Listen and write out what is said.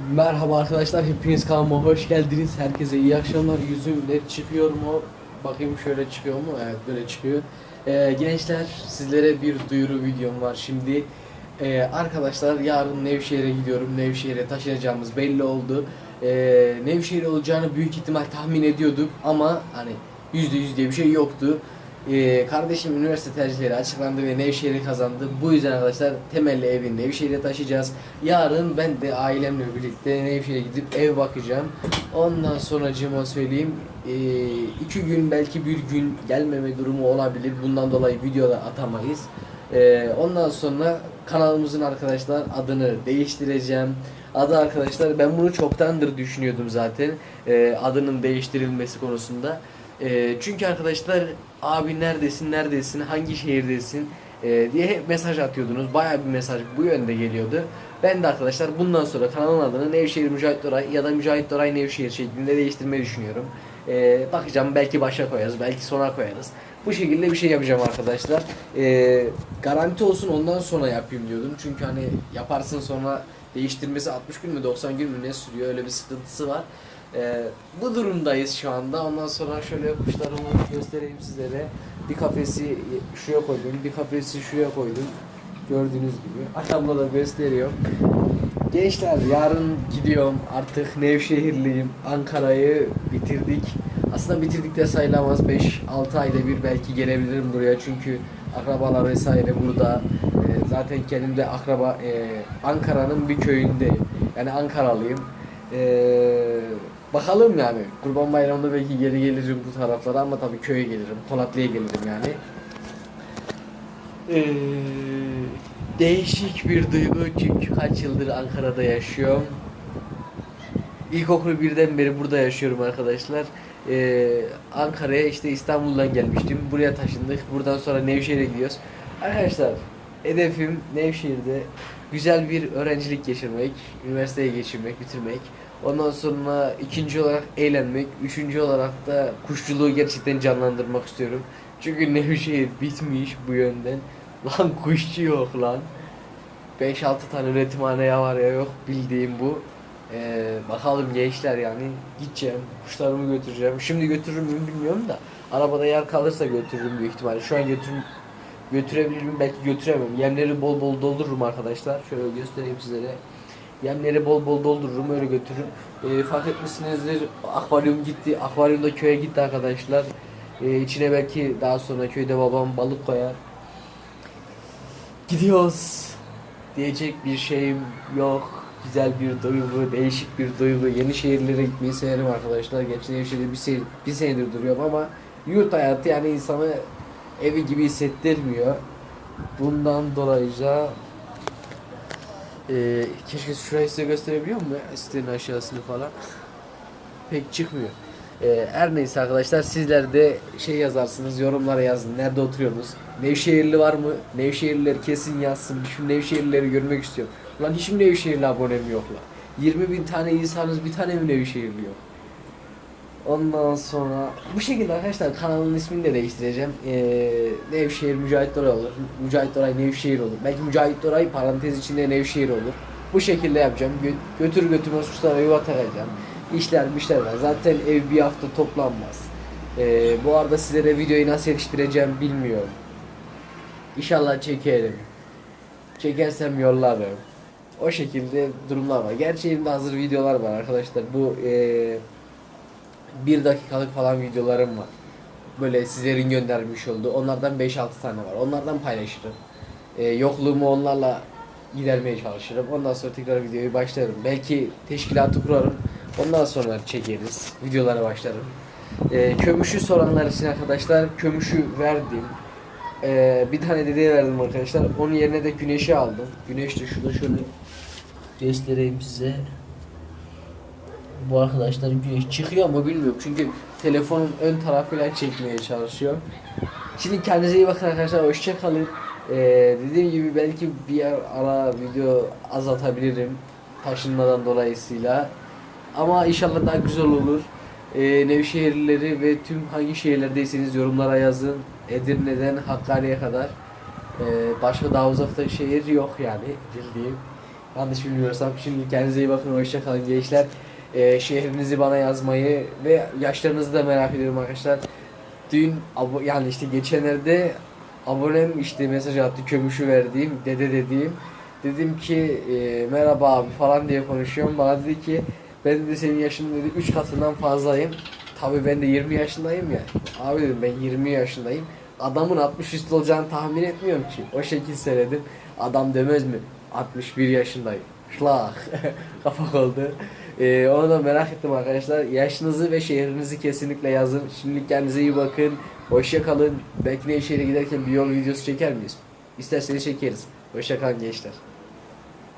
Merhaba arkadaşlar, hepiniz kanalıma hoş geldiniz. Herkese iyi akşamlar. Yüzüm net çıkıyor mu? Bakayım şöyle çıkıyor mu? Evet, böyle çıkıyor. Ee, gençler, sizlere bir duyuru videom var şimdi. Ee, arkadaşlar, yarın Nevşehir'e gidiyorum. Nevşehir'e taşınacağımız belli oldu. Ee, Nevşehir olacağını büyük ihtimal tahmin ediyorduk ama hani %100 diye bir şey yoktu. Ee, kardeşim üniversite tercihleri açıklandı ve Nevşehir'i kazandı. Bu yüzden arkadaşlar temelli evi Nevşehir'e taşıyacağız. Yarın ben de ailemle birlikte Nevşehir'e gidip ev bakacağım. Ondan sonra cıma söyleyeyim. ee, iki gün belki bir gün gelmeme durumu olabilir. Bundan dolayı videoda atamayız. Ee, ondan sonra kanalımızın arkadaşlar adını değiştireceğim. Adı arkadaşlar ben bunu çoktandır düşünüyordum zaten. Ee, adının değiştirilmesi konusunda. Ee, çünkü arkadaşlar abi neredesin neredesin hangi şehirdesin ee, diye hep mesaj atıyordunuz. Bayağı bir mesaj bu yönde geliyordu. Ben de arkadaşlar bundan sonra kanalın adını Nevşehir Mücahit Doray ya da Mücahit Doray Nevşehir şeklinde değiştirmeyi düşünüyorum. Ee, bakacağım belki başa koyarız belki sona koyarız. Bu şekilde bir şey yapacağım arkadaşlar. Ee, garanti olsun ondan sonra yapayım diyordum. Çünkü hani yaparsın sonra değiştirmesi 60 gün mü 90 gün mü ne sürüyor öyle bir sıkıntısı var. Ee, bu durumdayız şu anda. Ondan sonra şöyle kuşlarımı göstereyim sizlere. Bir kafesi şuraya koydum, bir kafesi şuraya koydum. Gördüğünüz gibi. Arkamda da gösteriyorum. Gençler yarın gidiyorum. Artık Nevşehirliyim. Ankara'yı bitirdik. Aslında bitirdik de sayılamaz. 5-6 ayda bir belki gelebilirim buraya. Çünkü akrabalar vesaire burada. Ee, zaten kendim de akraba e, Ankara'nın bir köyündeyim. Yani Ankaralıyım. Ee, bakalım yani. Kurban Bayramı'nda belki geri gelirim bu taraflara ama tabii köye gelirim. Polatlı'ya gelirim yani. Ee, değişik bir duygu çünkü kaç yıldır Ankara'da yaşıyorum. İlkokul birden beri burada yaşıyorum arkadaşlar. Ee, Ankara'ya işte İstanbul'dan gelmiştim. Buraya taşındık. Buradan sonra Nevşehir'e gidiyoruz. Arkadaşlar hedefim Nevşehir'de güzel bir öğrencilik geçirmek, üniversiteye geçirmek, bitirmek. Ondan sonra ikinci olarak eğlenmek, üçüncü olarak da kuşçuluğu gerçekten canlandırmak istiyorum. Çünkü Nevşehir bitmiş bu yönden. Lan kuşçu yok lan. 5-6 tane üretimhane ya var ya yok bildiğim bu. Ee, bakalım gençler yani gideceğim kuşlarımı götüreceğim. Şimdi götürür müyüm bilmiyorum da arabada yer kalırsa götürürüm büyük ihtimalle. Şu an götürüm götürebilir miyim belki götüremem. Yemleri bol bol doldururum arkadaşlar. Şöyle göstereyim sizlere. Yemleri bol bol doldururum öyle götürürüm. Ee, fark etmişsinizdir akvaryum gitti. Akvaryum da köye gitti arkadaşlar. Ee, içine belki daha sonra köyde babam balık koyar. Gidiyoruz. Diyecek bir şeyim yok. Güzel bir duygu, değişik bir duygu. Yeni şehirlere gitmeyi severim arkadaşlar. Gerçi Nevşehir'de bir, se bir senedir duruyorum ama yurt hayatı yani insanı evi gibi hissettirmiyor. Bundan dolayıca e, keşke şurayı size gösterebiliyor ya? Sitenin aşağısını falan. Pek çıkmıyor. E, her neyse arkadaşlar sizler de şey yazarsınız yorumlara yazın. Nerede oturuyorsunuz? Nevşehirli var mı? Nevşehirliler kesin yazsın. Şu Nevşehirlileri görmek istiyorum. Lan hiç mi Nevşehirli abonem yok lan? 20 bin tane insanız bir tane mi Nevşehirli yok? Ondan sonra bu şekilde arkadaşlar kanalın ismini de değiştireceğim. Ee, Nevşehir Mücahit Doray olur. Mücahit Doray Nevşehir olur. Belki Mücahit Doray parantez içinde Nevşehir olur. Bu şekilde yapacağım. Gö- götür götürmez kuşlara yuva takacağım. İşler mişler var. Zaten ev bir hafta toplanmaz. Ee, bu arada sizlere videoyu nasıl yetiştireceğim bilmiyorum. İnşallah çekerim. Çekersem yollarım. O şekilde durumlar var. Gerçi hazır videolar var arkadaşlar. Bu eee bir dakikalık falan videolarım var. Böyle sizlerin göndermiş olduğu. Onlardan 5-6 tane var. Onlardan paylaşırım. Ee, yokluğumu onlarla gidermeye çalışırım. Ondan sonra tekrar videoyu başlarım. Belki teşkilatı kurarım. Ondan sonra çekeriz. Videolara başlarım. Ee, kömüşü soranlar için arkadaşlar kömüşü verdim. Ee, bir tane dedeye verdim arkadaşlar. Onun yerine de güneşi aldım. Güneş de şurada şöyle göstereyim size. Bu arkadaşların güneş çıkıyor mu bilmiyorum. Çünkü telefonun ön tarafıyla çekmeye çalışıyor. Şimdi kendinize iyi bakın arkadaşlar. Hoşçakalın. Ee, dediğim gibi belki bir ara video azaltabilirim. Taşınmadan dolayısıyla. Ama inşallah daha güzel olur. Ee, Nevşehirlileri ve tüm hangi şehirlerdeyseniz yorumlara yazın. Edirne'den Hakkari'ye kadar. Ee, başka daha uzakta şehir yok yani bildiğim. Yanlış bilmiyorsam. Şimdi kendinize iyi bakın. Hoşça kalın gençler. Ee, şehrinizi bana yazmayı ve yaşlarınızı da merak ediyorum arkadaşlar. Dün yani işte geçenlerde abonem işte mesaj attı kömüşü verdiğim dede dediğim. Dedim ki e, merhaba abi falan diye konuşuyorum. Bana dedi ki ben de senin yaşının dedi 3 katından fazlayım. Tabii ben de 20 yaşındayım ya. Abi dedim ben 20 yaşındayım. Adamın 60 üstü olacağını tahmin etmiyorum ki. O şekil söyledim. Adam demez mi? 61 yaşındayım. Şlak. Kapak oldu. Ee, onu da merak ettim arkadaşlar. Yaşınızı ve şehrinizi kesinlikle yazın. Şimdilik kendinize iyi bakın. Hoşça kalın. Belki Nevşehir'e giderken bir yol videosu çeker miyiz? İsterseniz çekeriz. Hoşça kalın gençler.